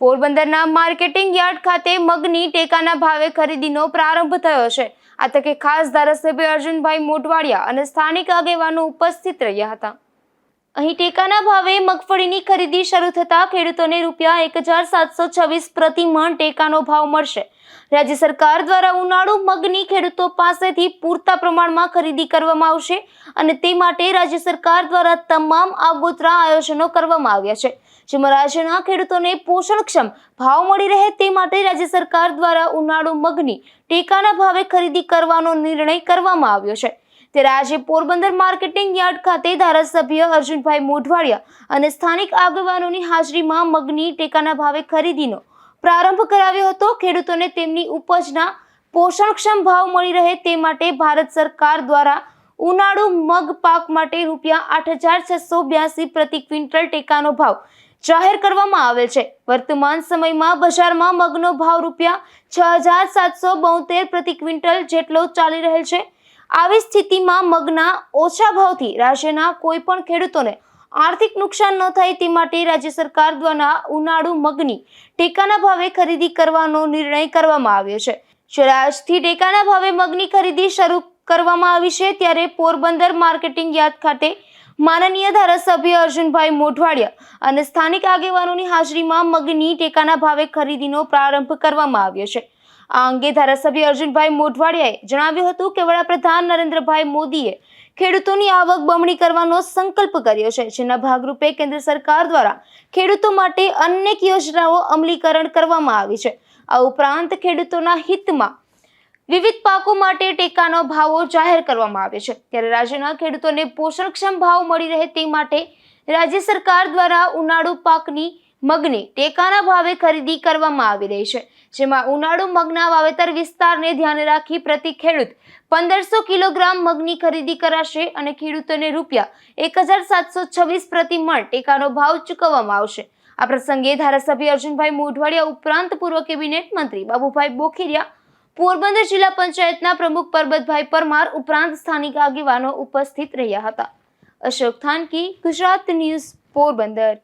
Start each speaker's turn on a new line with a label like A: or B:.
A: પોરબંદરના marketing yard ખાતે મગની ટેકાના ભાવે ખરીદીનો પ્રારંભ થયો છે. આ તકે ખાસ ધારાસભ્ય અર્જુનભાઈ મોટવાડિયા અને સ્થાનિક આગેવાનો ઉપસ્થિત રહ્યા હતા. અહીં ટેકાના ભાવે મગફળીની ખરીદી શરૂ થતા ખેડૂતોને રૂપિયા એક હજાર સાતસો છવ્વીસ પ્રતિ મણ ટેકાનો ભાવ મળશે. રાજ્ય સરકાર દ્વારા ઉનાળુ મગની ખેડૂતો પાસેથી પૂરતા પ્રમાણમાં ખરીદી કરવામાં આવશે અને તે માટે રાજ્ય સરકાર દ્વારા તમામ આગોતરા આયોજનો કરવામાં આવ્યા છે, જેમાં રાજ્યના ખેડૂતોને પોષણક્ષમ ભાવ મળી રહે તે માટે રાજ્ય સરકાર દ્વારા ઉનાળુ મગની ટેકાના ભાવે ખરીદી કરવાનો નિર્ણય કરવામાં આવ્યો છે. ત્યારે આજે પોરબંદર માર્કેટિંગ યાર્ડ ખાતે ધારાસભ્ય અર્જુનભાઈ મોઢવાડિયા અને સ્થાનિક આગેવાનોની હાજરીમાં મગની ટેકાના ભાવે ખરીદીનો પ્રારંભ કરાવ્યો હતો. ખેડૂતોને તેમની ઉપજના પોષણક્ષમ ભાવ મળી રહે તે માટે ભારત સરકાર દ્વારા ઉનાળુ મગ પાક માટે રૂપિયા આઠ હજાર છસો બ્યાસી પ્રતિ ક્વિન્ટલ ટેકાનો ભાવ જાહેર કરવામાં આવેલ છે. વર્તમાન સમયમાં બજારમાં મગનો ભાવ રૂપિયા છ હજાર સાતસો બોતેર પ્રતિ ક્વિન્ટલ જેટલો ચાલી રહેલ છે. આવી સ્થિતિમાં મગના ઓછા ભાવથી રાજ્યના કોઈ પણ ખેડૂતોને આર્થિક નુકસાન ન થાય તે માટે રાજ્ય સરકાર દ્વારા ઉનાળુ મગની ટેકાના ભાવે ખરીદી કરવાનો નિર્ણય કરવામાં આવ્યો છે. જ્યારે આજથી ટેકાના ભાવે મગની ખરીદી શરૂ કરવામાં આવી છે, ત્યારે પોરબંદર માર્કેટિંગ યાર્ડ ખાતે માનનીય ધારાસભ્ય અર્જુનભાઈ મોઢવાડિયા અને સ્થાનિક આગેવાનોની હાજરીમાં મગની ટેકાના ભાવે ખરીદીનો પ્રારંભ કરવામાં આવ્યો છે. આ અંગે ધારાસભ્ય અર્જુનભાઈ મોઢવાડિયાએ જણાવ્યું હતું કે વડાપ્રધાન નરેન્દ્રભાઈ મોદીએ ખેડૂતોની આવક બમણી કરવાનો સંકલ્પ કર્યો છે. જેના ભાગરૂપે કેન્દ્ર સરકાર દ્વારા ખેડૂતો માટે અનેક યોજનાઓ અમલીકરણ કરવામાં આવી છે. આ ઉપરાંત ખેડૂતોના હિતમાં વિવિધ પાકો માટે ટેકાનો ભાવો જાહેર કરવામાં આવે છે. ત્યારે રાજ્યના ખેડૂતોને પોષણક્ષમ ભાવ મળી રહે તે માટે રાજ્ય સરકાર દ્વારા ઉનાળુ પાકની મગની ટેકાના ભાવે ખરીદી કરવામાં આવી રહી છે, જેમાં ઉનાળુ મગના વાવેતર વિસ્તારને ધ્યાને રાખી પ્રતિ ખેડૂત પંદરસો કિલોગ્રામ મગની ખરીદી કરાશે અને ખેડૂતોને રૂપિયા એક હજાર સાતસો છવ્વીસ પ્રતિ મણ ટેકાનો ભાવ ચૂકવવામાં આવશે. આ પ્રસંગે ધારાસભ્ય અર્જુનભાઈ મોઢવાડિયા ઉપરાંત પૂર્વ કેબિનેટ મંત્રી બાબુભાઈ બોખીરિયા, પોરબંદર જિલ્લા પંચાયતના પ્રમુખ પરબતભાઈ પરમાર ઉપરાંત સ્થાનિક આગેવાનો ઉપસ્થિત રહ્યા હતા. અશોક થાનકી, ગુજરાત ન્યૂઝ પોરબંદર.